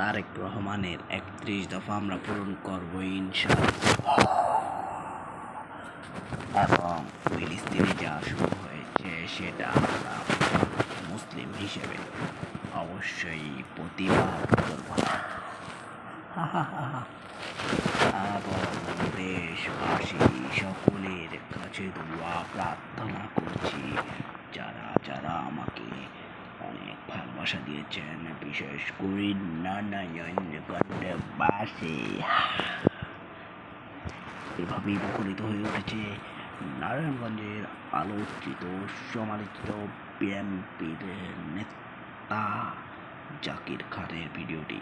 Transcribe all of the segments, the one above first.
তারেক রহমানের একত্রিশ দফা আমরা পূরণ করব এবং ফিলিস্তিনে যা শুরু হয়েছে সেটা আমরা মুসলিম হিসেবে অবশ্যই প্রতিবাদ করব। দেশবাসী সকলের কাছে দোয়া প্রার্থনা করছি, যারা যারা আমাকে অনেক ভালোবাসা দিয়েছেন বিশেষ করে নানায়ণবাসী এভাবেই মুখরিত হয়ে উঠেছে নারায়ণগঞ্জের আলোচিত, সমালোচিত বিএনপির নেতা জাকির খানের ভিডিওটি।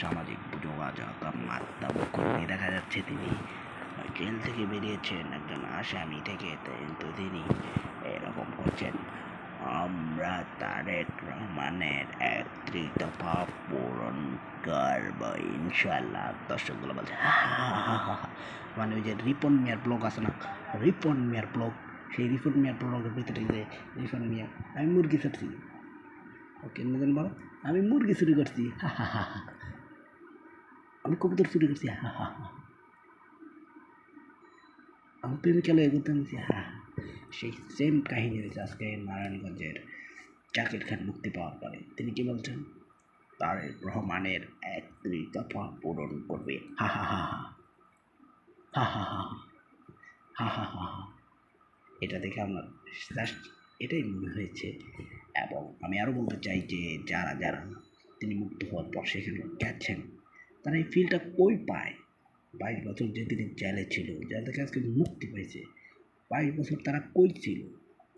সামাজিক যোগাযোগ মাধ্যম করে দেখা যাচ্ছে তিনি জেল থেকে বেরিয়েছেন, একজন আসামি থেকে, কিন্তু তিনি এরকম করছেন। আমরা তারেক রহমানের একত্রিশ দফা পূরণ করব ইনশাল্লাহ দর্শকগুলো বলছে। মানে ওই যে রিপন মিয়ার ব্লগ আছে না? রিপন মিয়ার ব্লগ। সেই রিপন মিয়ার ব্লগের ভিতরে যে রিপন মিয়া, আমি মুরগি ছাড়ছি ওকে জান বলো, আমি মুরগি চুরি করছি। আমি কবুতর চুরি করছি। আমি প্রেমিকালে এগোতে নিয়েছি হ্যাঁ সেই সেম কাহিনী হয়েছে আজকে নারায়ণগঞ্জের জাকির খান মুক্তি পাওয়ার পরে। তিনি কি বলছেন? তার রহমানের একত্রিশ দফা পূরণ করবে। হা হা হা হা। হা হা হা হা। হা হা এটা দেখে আমার জাস্ট এটাই মনে হয়েছে। এবং আমি আরও বলতে চাই যে যারা যারা তিনি মুক্ত হওয়ার পর সেখানে গেছেন, তারা এই ফিলটা কই পায়? বাইশ বছর যে তিনি জেলে ছিল জেল থেকে আজকে মুক্তি পেয়েছে বাইশ বছর তারা কই ছিল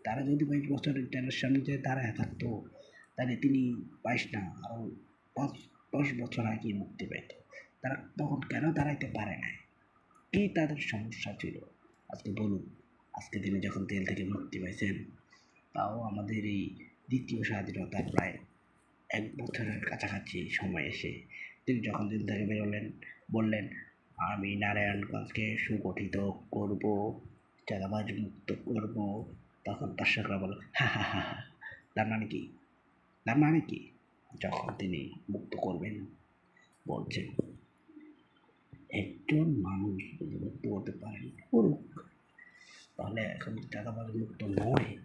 তারা যদি বাইশ বছরের সামনে যে দাঁড়ায় থাকতো, তাহলে তিনি বাইশ না আরও পাঁচ, দশ বছর আগে মুক্তি পেত তারা তখন কেন দাঁড়াইতে পারে না কী তাদের সমস্যা ছিল? আজকে বলুন, আজকে তিনি যখন তেল থেকে মুক্তি পাইছেন, তাও আমাদের এই দ্বিতীয় স্বাধীনতার প্রায় এক বছরের কাছাকাছি সময় এসে তিনি যখন জেল থেকে বেরোলেন, বললেন, আমি নারায়ণগঞ্জকে সুগঠিত করব। চাঁদাবাজ মুক্ত করব, তখন দর্শকরা বলো, হা হা হা হা, তার মানে কি? তার মানে কি? যখন তিনি মুক্ত করবেন, বলছেন, একজন মানুষ যদি মুক্ত করতে পারেন, করুক। তাহলে এখন চাঁদাবাজ মুক্ত নয়,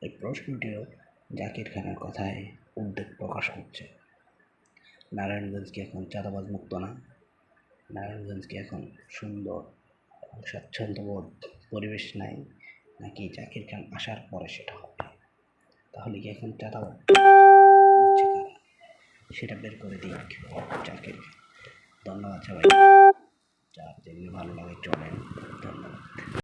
এই প্রশ্নটিও জাকির খানের কথায় উদ্বেগ প্রকাশ হচ্ছে নারায়ণগঞ্জ কি এখন চাঁদাবাজ মুক্ত না। নারায়ণগঞ্জকে এখন সুন্দর স্বাচ্ছন্দ্যবোধ পরিবেশ নাই, নাকি জাকির খান আসার পরে সেটা হবে? তাহলে কি এখন চাঁদা সেটা বের করে দিই জাকির। ধন্যবাদ সবাই যার যেমনি ভালো লাগে চলেন। ধন্যবাদ।